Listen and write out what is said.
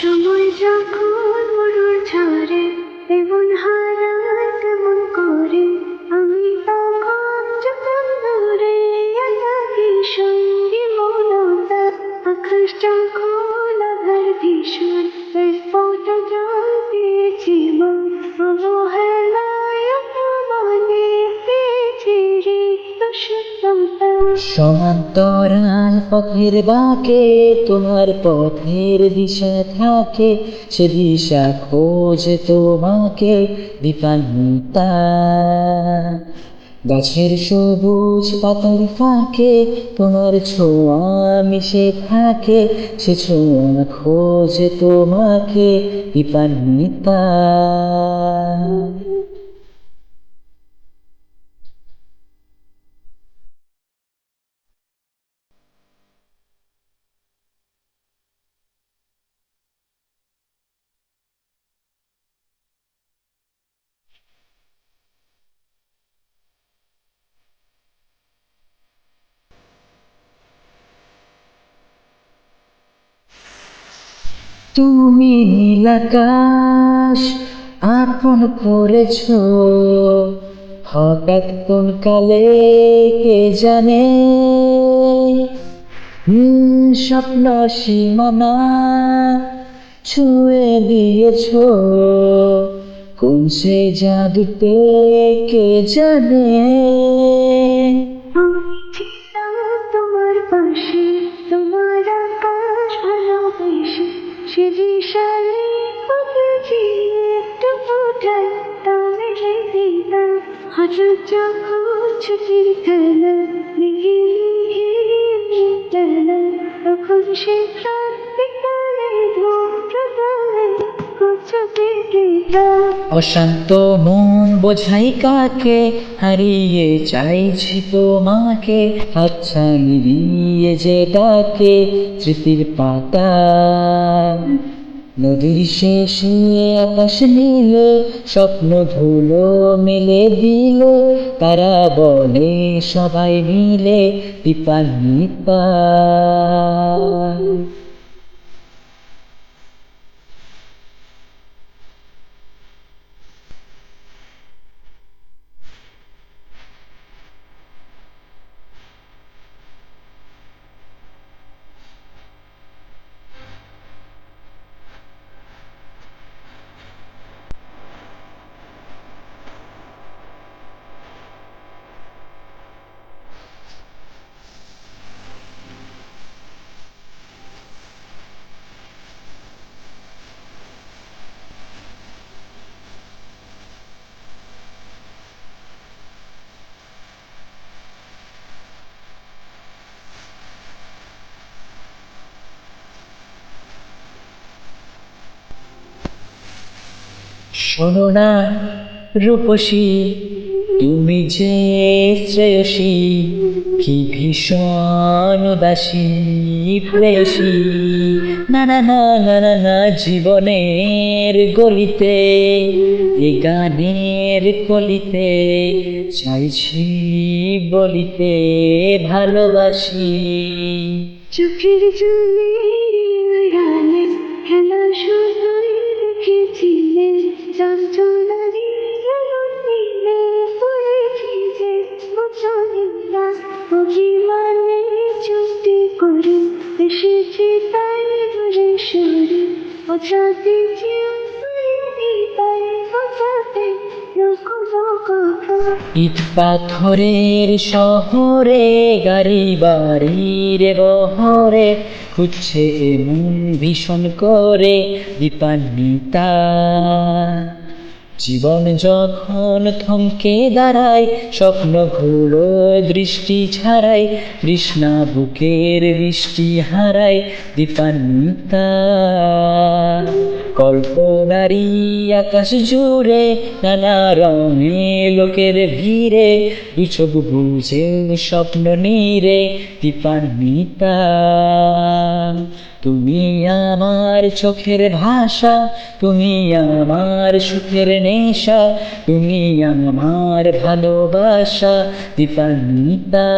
Shoo. সমান্তরাল পথের বাঁকে, তোমার পথের দিশা থাকে, সে দিশা খোঁজে তোমাকে দীপান্বিতা গাছের সবুজ পাতার ফাঁকে, তোমার ছোঁয়া মিশে থাকে, সে ছোঁয়া খোঁজে তোমাকে, দীপান্বিতা। তুমি নীলাকাশ আপন করেছ। হঠাৎ কোন কালে কে জানে? স্বপ্ন সীমানা ছুঁয়ে দিয়েছ। কোন সে জাদুতে কে জানে? হঠাৎ যখন ছুটির অশান্ত মন বোঝাই কাকে, হারিয়ে চাইছি তোমাকে আচ্ছা নিবিয়ে যে ডাকে স্মৃতির পাতা। নদীর শেষে আকাশ নীল স্বপ্ন ধুলো মেলে দিল। তারা বলে সবাই মিলে দীপান্বিতা শোনো না রূপসী, তুমি যে শ্রেয়সী, কি ভীষণ উদাসী, প্রেয়সী। না না না না না না, জীবনের গলিতে, এ গানের কলিতে চাইছি বলিতে ভালোবাসি। চোখের জলে ইট পাথরের শহরে গাড়ি বাড়ির বহরে খুঁজছে মন ভীষণ করে দীপান্বিতা। জীবন যখন থমকে দাঁড়ায় স্বপ্নগুলো দৃষ্টি ছাড়াই কৃষ্ণা বুকের বৃষ্টি হারায় দীপান্বিতা। কল্পনারি আকাশ জুড়ে নানা রঙে লোকের ভিড়ে দুচোখ বুঝে স্বপ্ন নীরে দীপান্বিতা তুমি আমার চোখের ভাষা, তুমি আমার সুখের নেশা, তুমি আমার ভালোবাসা দীপান্বিতা